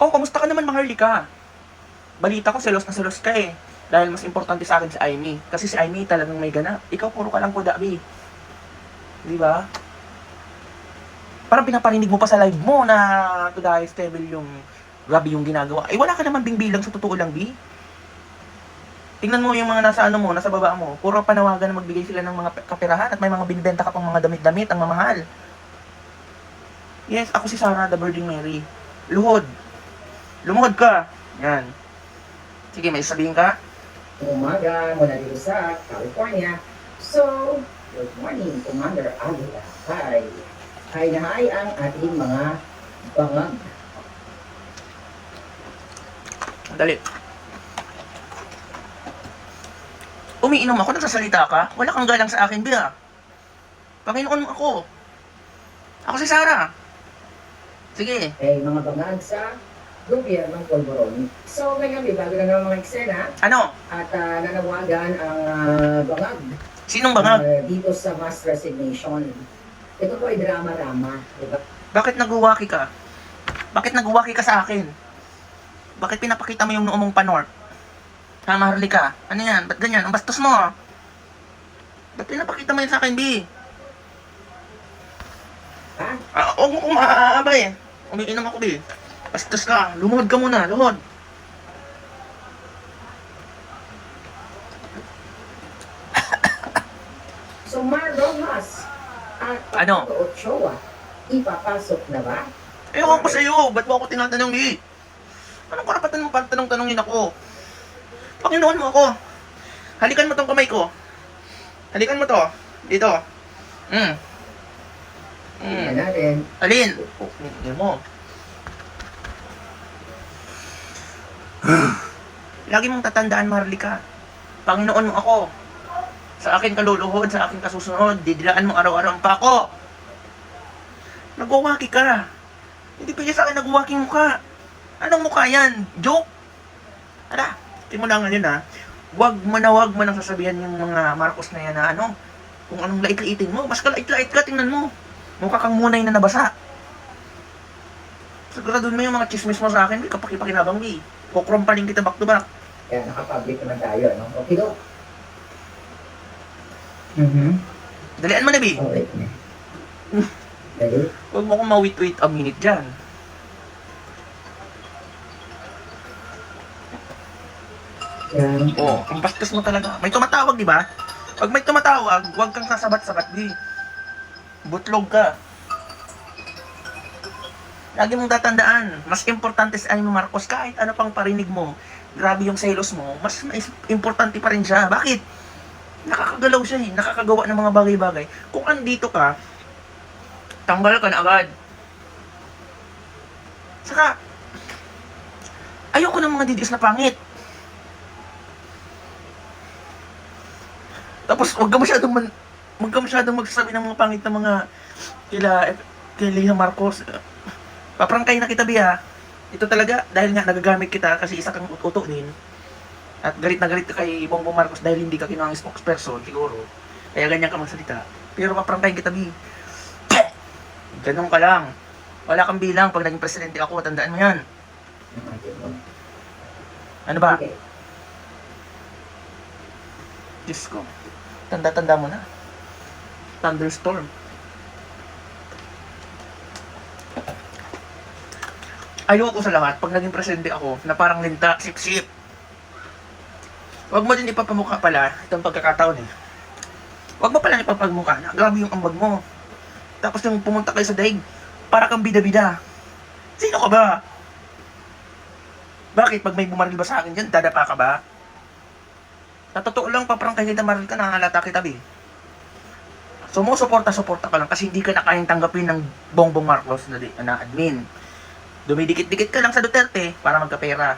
Oh, kamusta ka naman, Maharlika? Balita ko, selos na selos ka eh. Dahil mas importante sa akin si Aimee. Kasi si Aimee talagang may ganap. Ikaw, puro ka lang kuda, B. Di ba? Parang pinaparinig mo pa sa live mo na to the level yung grabe yung ginagawa. Eh, wala ka naman bing bilang sa totoo lang, B. Tingnan mo yung mga nasa ano mo, nasa baba mo. Puro panawagan na magbigay sila ng mga kapirahan at may mga binibenta ka pang mga damit-damit ang mamahal. Yes, ako si Sarah, the Virgin Mary. Luhod. Lumuhod ka. Yan. Sige, may sabihin ka? umaga mula dito sa California. So, good morning, Commander Aguila. Hi. Hi na hi ang ating mga bangag. Dali. Umiinom ako, nagsasalita ka. Wala kang galang sa akin, Bia. Panginoon ako. Ako si Sarah. Sige. Eh, mga bangag sa gobyernong Polvoron. So, ngayon, may bago na naman mga eksena Ano? at ah, nanawagan ang ah, bangag Sinong bangag? ah, dito sa mass resignation. Ito po ay drama-rama. Diba? Bakit nagwawaki ka? Bakit nagwawaki ka sa akin? Bakit pinapakita mo yung noo mong panort? Ha, Maharlika? Ano yan? Ba't ganyan? Ang bastos mo, ah. Ba't pinapakita mo yan sa akin, B? Ha? Ah, huwag mo kong maaabay eh. Umiinom ako, B. Bastos ka. Lumuhod ka muna. Lumuhod. So, Mar Rojas at Ano? Ochoa, ipapasok na ba? Ewan ko sa'yo. Ba't mo ako tinatanong, B? Anong karapatan mo para tanong-tanongin ako? Panginoon mo ako. Halikan mo tong kamay ko. Halikan mo to. Dito. Mm. Mm. Alin? Hindi mo. Lagi mong tatandaan, Marlika. Panginoon mo ako. Sa akin kaluluhod, sa akin kasusunod. Didilaan mo araw-araw ang pako. Nagwawaki ka. Hindi pwede sa akin nagwawaking mukha. Anong mukha yan? Joke? Ala, timulangan yun ha. Huwag mo na huwag mo nang sasabihan yung mga Marcos na yan na ano, kung anong lait-laitin mo. Mas kalait-lait ka, tingnan mo. Mukha kang munay na nabasa. Siguraduhin mo yung mga chismis mo sa akin, may kapakipakinabang mi. Kukrumpaling kita back to back. Kaya nakapublic naman tayo, no? Okay, do? Mm-hmm. Dalian mo na, Bi. Oh, wait. Dali. Huwag mo akong mawit-wait a minute dyan. Yan. Oo, ang bastos mo talaga. May tumatawag, di ba? Pag may tumatawag, huwag kang sasabat-sabat, Bi. Butlog ka. Lagi mong tatandaan, mas importante sa Amy Marcos kahit ano pang parinig mo. Grabe yung selos mo, mas importante pa rin siya. Bakit? Nakakagalaw siya eh, nakakagawa ng mga bagay-bagay. Kung andito ka, tanggal ka na agad. Saka, ayoko ng mga didiis na pangit. Tapos, wag ka masyadong man, wag ka masyadong magsasabi ng mga pangit na mga kila, kila Marcos. Paprangkay na kita, Bia. Ito talaga, dahil nga nagagamit kita kasi isa kang uto din. At galit na galit ka kay Bongbong Marcos dahil hindi ka kinuha spokesperson, siguro. Kaya ganyan ka magsalita. Pero paprangkay kita, Bi. Ganun ka lang. Wala kang bilang pag naging presidente ako, tandaan mo yan. Ano ba? Okay. Diyos ko. Tanda-tanda mo na. Thunderstorm. Ayoko sa lahat, pag naging presidente ako, na parang linta, sip-sip. Huwag mo din ipapamukha pala itong pagkakataon eh. Huwag mo pala ipapagmukha na grabe yung ambag mo. Tapos nung pumunta kayo sa daig, para kang bida-bida. Sino ka ba? Bakit? Pag may bumaril ba sa akin dyan, dadapa ka ba? Sa totoo lang, paprang kay kita maril ka, nakahalata kita, Bi. Sumusuporta-suporta ka lang kasi hindi ka na kayang tanggapin ng Bongbong Marcos na, na admin. Dumidikit-dikit ka lang sa Duterte para magkapera.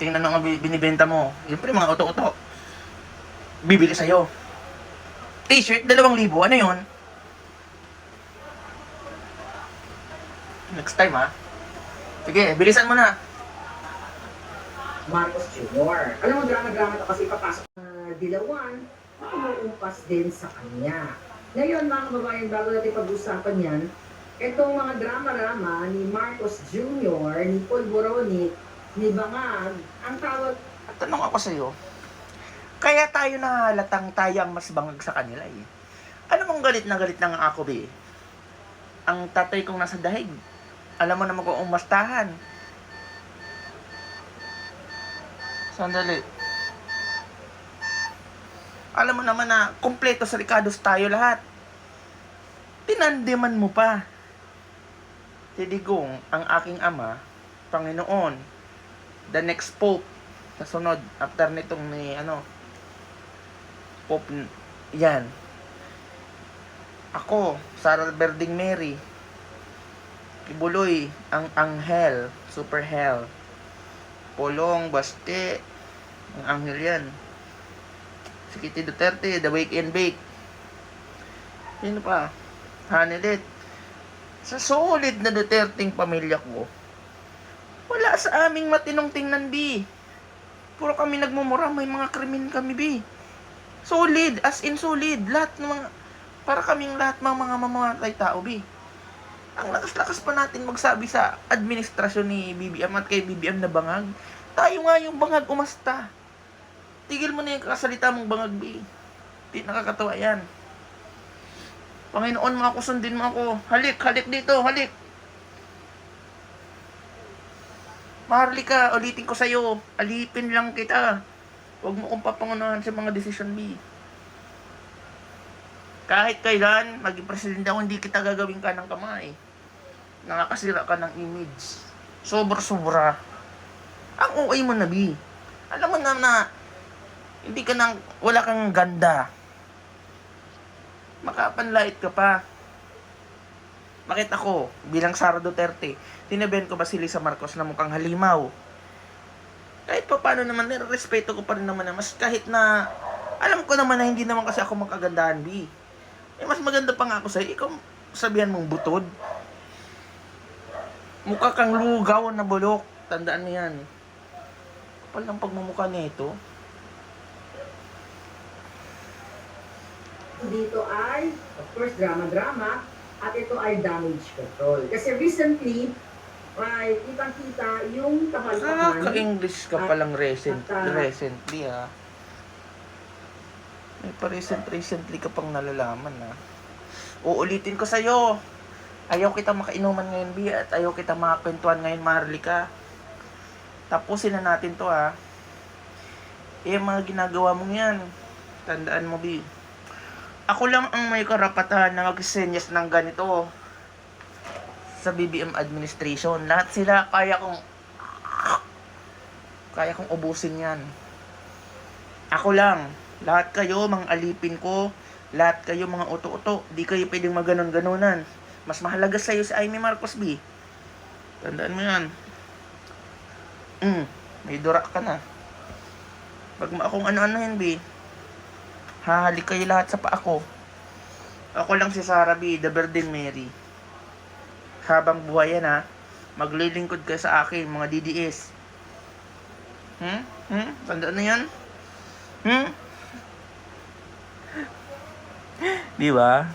Tingnan mo bi- binibenta mo. Siyempre, mga uto-uto. Bibili sa'yo. T-shirt, dalawang libo. Ano yon? Next time, ha? Sige, bilisan mo na. Marcos Jr. Alam mo, drama-drama to kasi papasok na dilawan na umuumpas din sa kanya. Ngayon, mga kababayan, bago natin pag-usapan yan, itong mga drama-rama ni Marcos Jr., ni Paul Boroni, ni Bangag, ang tawag At tanong ako sa'yo, kaya tayo nahalatang tayo ang mas bangag sa kanila eh. Ano mong galit na galit nga ako, be? Ang tatay kong nasa dahig. Alam mo naman kung umastahan. Sandali. Alam mo naman na kumpleto sa Ricardos tayo lahat. Tinandeman mo pa. Si Digong, ang aking ama, Panginoon, the next Pope, sa sunod, after nitong ni, ano, Pope, yan. Ako, Sarah Berding Mary, Kibuloy, ang Anghel, Super Hell, Polong, Baste, ang Anghel yan. Si Kitty Duterte, The Wake and Bake. Sino pa? Hanelit. Sa solid na Duterteng pamilya ko, wala sa aming matinong tingnan, B. Puro kami nagmumura, may mga krimen kami, B. Solid, as in solid. Lahat ng mga, para kaming lahat mga mga mamamatay tao, B. Ang lakas-lakas pa natin magsabi sa administrasyon ni BBM at kay BBM na bangag. Tayo nga yung bangag umasta. Tigil mo na yung kasalita mong bangag, B. Di nakakatawa yan. Panginoon mo ako, sundin mo ako. Halik, halik dito, halik. Maharlika, ulitin ko sa'yo. Alipin lang kita. Huwag mo kong papangunahan sa mga decision B. Kahit kailan, maging presidente ako, hindi kita gagawin ka ng kamay. Nakakasira ka ng image. Sobra-sobra. Ang okay mo na, B. Alam mo na na, hindi ka nang, wala kang ganda. Makapanlait ka pa. Bakit ako, bilang Sara Duterte, tinabihan ko ba si Lisa Marcos na mukhang halimaw? Kahit pa paano naman, respeto ko pa rin naman na mas kahit na, alam ko naman na hindi naman kasi ako magkagandahan, B. Eh, mas maganda pa nga ako sa'yo. Ikaw, sabihan mong butod. Mukha kang lugaw na bulok. Tandaan mo yan. Kapal ng pagmumukha nito. Dito ay, of course, drama-drama, at ito ay damage control. Kasi recently, ay kitang-kita yung kapalpakan. Nakaka-English ka palang recent, at, ah, recently, ha? May pa-recent, recently ka pang nalalaman, ha? Uulitin ko sa'yo. Ayaw kita makainuman ngayon, B, at ayaw kita makakwentuhan ngayon, Maharlika. Tapusin na natin to, ha? Eh, mga ginagawa mong yan. Tandaan mo, B. Ako lang ang may karapatan na magsenyas ng ganito sa BBM administration. Lahat sila kaya kong kaya kong ubusin yan. Ako lang. Lahat kayo, mga alipin ko. Lahat kayo, mga uto-uto. Di kayo pwedeng maganon-ganonan. Mas mahalaga sa'yo si Amy Marcos, B. Tandaan mo yan. Mm, may durak ka na. Pag akong ano-ano yan, B. Hahalik kayo lahat sa paa ko. Ako lang si Sarah B, the Virgin Mary. Habang buhay yan ha, maglilingkod ka sa akin, mga DDS. Hmm? Hmm? Tandaan na yan? Hmm? Di ba?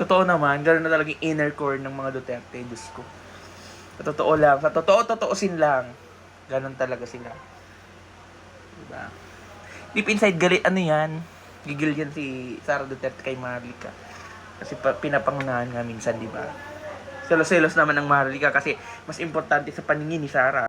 Totoo naman, gano'n na talagang inner core ng mga Duterte, Diyos ko. Sa totoo lang, sa totoo, totoosin lang. Ganon talaga sila. Diba? Deep inside, galit, ano yan? Gigil yan si Sara Duterte kay Marlica. Kasi pa, pinapangunahan nga minsan, di ba? Selos-selos naman ng Marlica kasi mas importante sa paningin ni Sara.